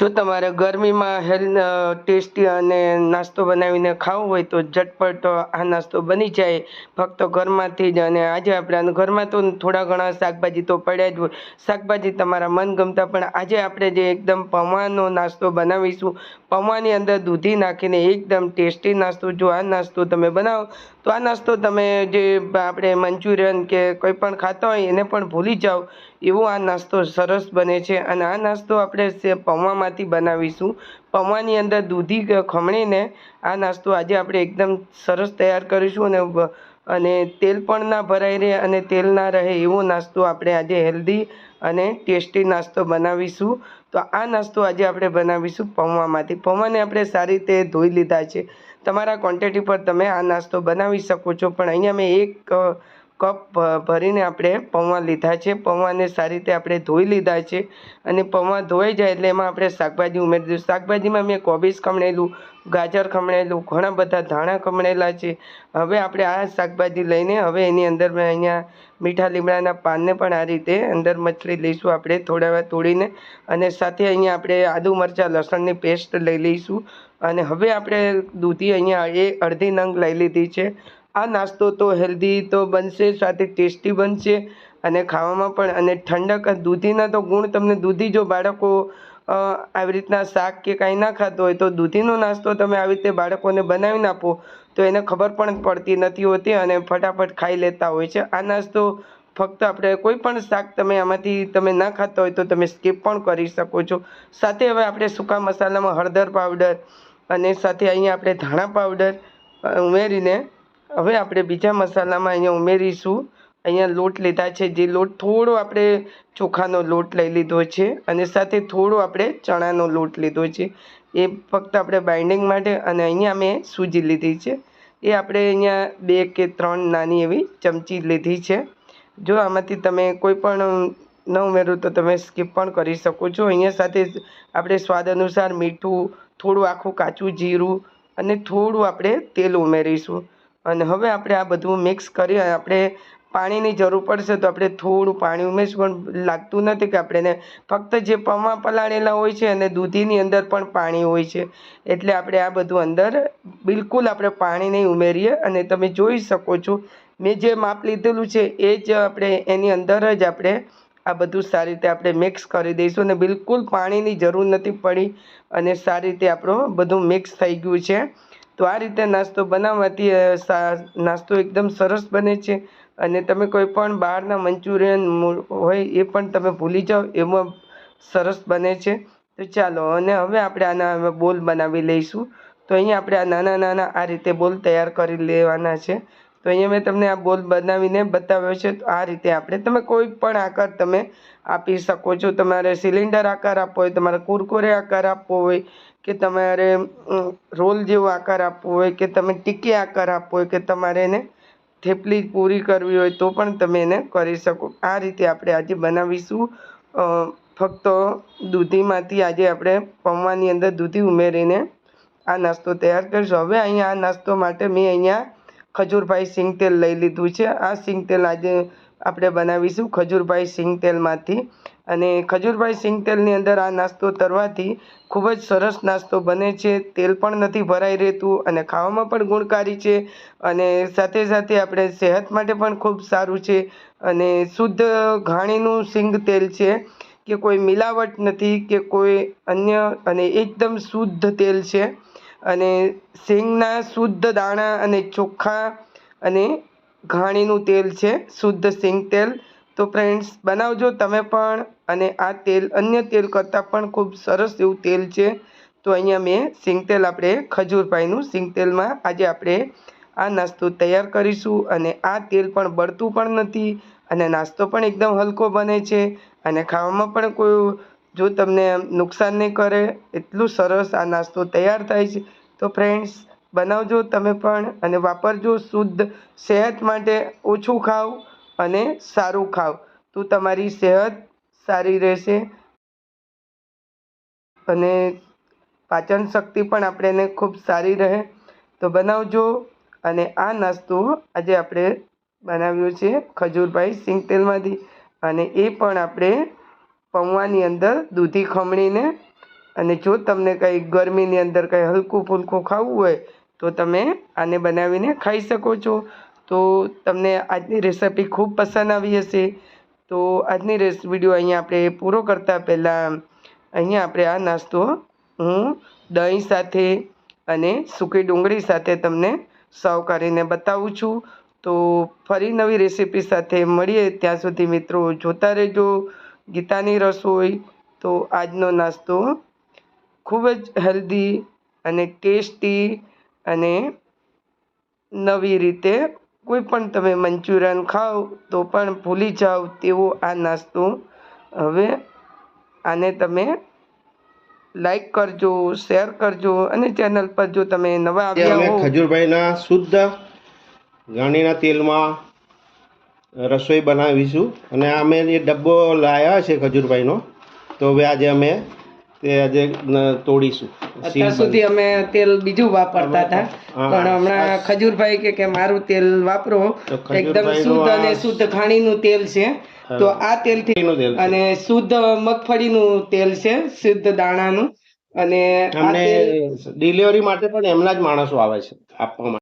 જો તમારે ગરમીમાં હેલ્થ ટેસ્ટી અને નાસ્તો બનાવીને ખાવો હોય તો ઝટપટ આ નાસ્તો બની જાય. ફક્ત ઘરમાંથી જ અને આજે આપણે ઘરમાં તો થોડા ઘણા શાકભાજી તો પડ્યા જ હોય. શાકભાજી તમારા મનગમતા પણ આજે આપણે જે એકદમ પૌવાનો નાસ્તો બનાવીશું. પૌવાની અંદર દૂધી નાખીને એકદમ ટેસ્ટી નાસ્તો જો આ નાસ્તો તમે બનાવો તો આ નાસ્તો તમે જે આપણે મંચુરિયન કે કોઈ પણ ખાતા હોય એને પણ ભૂલી જાઓ. એવો આ નાસ્તો સરસ બને છે અને આ નાસ્તો આપણે પૌવામાંથી બનાવીશું. પૌવાની અંદર દૂધી ખમણીને આ નાસ્તો આજે આપણે એકદમ સરસ તૈયાર કરીશું અને અને તેલ પણ ના ભરાઈ રહે અને તેલ ના રહે એવો નાસ્તો આપણે આજે હેલ્ધી અને ટેસ્ટી નાસ્તો બનાવીશું. તો આ નાસ્તો આજે આપણે બનાવીશું પૌવામાંથી પૌવાને આપણે સારી રીતે ધોઈ લીધા છે. તમારા ક્વોન્ટિટી પર તમે આ નાસ્તો બનાવી શકો છો. પણ અહીંયા મેં એક કપ ભરીને આપણે પૌવા લીધા છે. પૌવાને સારી રીતે આપણે ધોઈ લીધા છે અને પૌવા ધોઈ જાય એટલે એમાં આપણે શાકભાજી ઉમેરી દીધું શાકભાજીમાં મેં કોબીજ ખમણેલું, ગાજર ખમણેલું, ઘણા બધા ધાણા ખમણેલા છે. હવે આપણે આ શાકભાજી લઈને હવે એની અંદર મેં અહીંયા મીઠા લીમડાના પાનને પણ આ રીતે અંદર મચળી લઈશું આપણે થોડા વાર તોડીને અને સાથે અહીંયા આપણે આદુ મરચાં, લસણની પેસ્ટ લઈ લઈશું. અને હવે આપણે દૂધી અહીંયા એ અડધી નંગ લઈ લીધી છે. આ નાસ્તો તો હેલ્ધી તો બનશે, સાથે ટેસ્ટી બનશે અને ખાવામાં પણ અને ઠંડક દૂધીના તો ગુણ તમને દૂધી જો બાળકો આવી રીતના શાક કે કાંઈ ના ખાતો હોય તો દૂધીનો નાસ્તો તમે આવી રીતે બાળકોને બનાવીને આપો, તો એને ખબર પણ પડતી નથી હોતી અને ફટાફટ ખાઈ લેતા હોય છે. આ નાસ્તો ફક્ત આપણે કોઈ પણ શાક તમે આમાંથી તમે ના ખાતા હોય તો તમે સ્કીપ પણ કરી શકો છો. સાથે હવે આપણે સૂકા મસાલામાં હળદર પાવડર અને સાથે અહીંયા આપણે ધાણા પાવડર ઉમેરીને હવે આપણે બીજા મસાલામાં અહીંયા ઉમેરીશું. અહીંયા લોટ લીધા છે. જે લોટ થોડો આપણે ચોખાનો લોટ લઈ લીધો છે અને સાથે થોડો આપણે ચણાનો લોટ લીધો છે. એ ફક્ત આપણે બાઇન્ડિંગ માટે અને અહીંયા મેં સૂજી લીધી છે. એ આપણે અહીંયા બે કે ત્રણ નાની એવી ચમચી લીધી છે. જો આમાંથી તમે કોઈ પણ ન ઉમેરો તો તમે સ્કીપ પણ કરી શકો છો. અહીંયા સાથે આપણે સ્વાદ અનુસાર મીઠું, થોડું આખું કાચું જીરું અને થોડું આપણે તેલ ઉમેરીશું. અને હવે આપણે આ બધું મિક્સ કરી આપણે પાણીની જરૂર પડશે તો આપણે થોડું પાણી ઉમેરશું, પણ લાગતું નથી કે આપણે એને ફક્ત જે પમા પલાળેલા હોય છે અને દૂધીની અંદર પણ પાણી હોય છે. એટલે આપણે આ બધું અંદર બિલકુલ આપણે પાણી નહીં ઉમેરીએ અને તમે જોઈ શકો છો, મેં જે માપ લીધેલું છે એ જ આપણે એની અંદર જ આપણે આ બધું સારી રીતે આપણે મિક્સ કરી દઈશું અને બિલકુલ પાણીની જરૂર નથી પડી અને સારી રીતે આપણું બધું મિક્સ થઈ ગયું છે. તો આ રીતે નાસ્તો બનાવવાથી નાસ્તો એકદમ સરસ બને છે. અને તમે કોઈ પણ બહારના મંચુરિયન હોય એ પણ તમે ભૂલી જાઓ, એમાં સરસ બને છે. તો ચાલો, અને હવે આપણે આના બોલ બનાવી લઈશું. તો અહીંયા આપણે આ નાના નાના આ રીતે બોલ તૈયાર કરી લેવાના છે. તો અહીંયા મેં તમને આ બોલ બનાવીને બતાવ્યો છે. તો આ રીતે આપણે, તમે કોઈ પણ આકાર તમે આપી શકો છો. તમારે સિલિન્ડર આકાર આપવો હોય, તમારે કુરકુરે આકાર આપવો હોય કે તમારે રોલ જેવો આકાર આપવો હોય કે તમે ટીકી આકાર આપવો હોય કે તમારે એને થેપલી પૂરી કરવી હોય તો પણ તમે એને કરી શકો. આ રીતે આપણે આજે બનાવીશું. ફક્ત દૂધીમાંથી આજે આપણે પૌવાની અંદર દૂધી ઉમેરીને આ નાસ્તો તૈયાર કરીશું. હવે અહીંયા આ નાસ્તો માટે મેં અહીંયા ખજૂરભાઈ સિંગ તેલ લઈ લીધું છે. આ સિંગ તેલ આજે આપણે બનાવીશું ખજૂરભાઈ સિંગ તેલમાંથી. અને ખજૂરભાઈ સિંગ તેલની અંદર આ નાસ્તો તરવાથી ખૂબ જ સરસ નાસ્તો બને છે. તેલ પણ નથી ભરાઈ રહેતું અને ખાવામાં પણ ગુણકારી છે અને સાથે સાથે આપણે સેહત માટે પણ ખૂબ સારું છે અને શુદ્ધ ઘાણીનું સિંગ તેલ છે કે કોઈ મિલાવટ નથી કે કોઈ અન્ય અને એકદમ શુદ્ધ તેલ છે અને સિંગના શુદ્ધ દાણા અને ચોખ્ખા અને ઘાણીનું તેલ છે. શુદ્ધ સિંગ તેલ. તો ફ્રેન્ડ્સ, બનાવજો તમે પણ. અને આ તેલ, અન્ય તેલ કરતાં પણ ખૂબ સરસ એવું તેલ છે. તો અહીંયા મેં સિંગતેલ આપણે ખજૂરભાઈનું સિંગતેલમાં આજે આપણે આ નાસ્તો તૈયાર કરીશું અને આ તેલ પણ બળતું પણ નથી અને નાસ્તો પણ એકદમ હલકો બને છે અને ખાવામાં પણ કોઈ જો તમને નુકસાન નહીં કરે, એટલું સરસ આ નાસ્તો તૈયાર થાય છે. તો ફ્રેન્ડ્સ, બનાવજો તમે પણ અને વાપરજો શુદ્ધ સેહત માટે ઓછું ખાવ અને સારું ખાવ. તો તમારી સેહત સારી રહેશે. અને પાચન શક્તિ પણ આપણે એને ખૂબ સારી રહે. તો બનાવજો. અને આ નાસ્તો આજે આપણે બનાવ્યો છે ખજૂરભાઈ સિંગ તેલમાંથી. અને એ પણ આપણે પૌવાની અંદર દૂધી ખમણીને. અને જો તમને કંઈ ગરમીની અંદર કંઈ હલકું ફૂલકું ખાવું હોય, તો તમે આને બનાવીને ખાઈ શકો છો. તો તમને આજની રેસિપી ખૂબ પસંદ આવી હશે. તો આજની રેસ વીડિયો અહીંયા આપણે પૂરો કરતાં પહેલાં અહીંયા આપણે આ નાસ્તો હું. દહીં સાથે અને સૂકી ડુંગળી સાથે તમને સર્વ કરીને બતાવું છું. તો ફરી નવી રેસીપી સાથે મળીએ. ત્યાં સુધી મિત્રો જોતા રહેજો. ગીતાની રસોઈ તો આજનો નાસ્તો ખૂબ જ હેલ્ધી અને ટેસ્ટી અને નવી રીતે કોઈ પણ તમે મંચુરિયન ખાઓ તો પણ ભૂલી જાઓ તેવો આ નાસ્તો. હવે આને તમે લાઈક કરજો શેર કરજો અને ચેનલ પર જો તમે નવા આવ્યા હો ખજૂરભાઈના શુદ્ધ ઘાણીના તેલમાં રસોઈ બનાવીશું અને અમે એ ડબ્બો લાવ્યા છે ખજૂરભાઈનો તો હવે આજે અમે તે આજે તોડીશું. અત્યાર સુધી અમે તેલ બીજું વાપરતા હતા. પણ હમણાં ખજૂરભાઈ કે કે મારું તેલ વાપરો. એકદમ શુદ્ધ અને શુદ્ધ ખાણીનું તેલ છે. તો આ તેલથી. અને શુદ્ધ મગફળીનું તેલ છે શુદ્ધ દાણાનું. અને અમને ડિલિવરી માટે પણ એમના જ માણસો આવે છે આપવા માટે.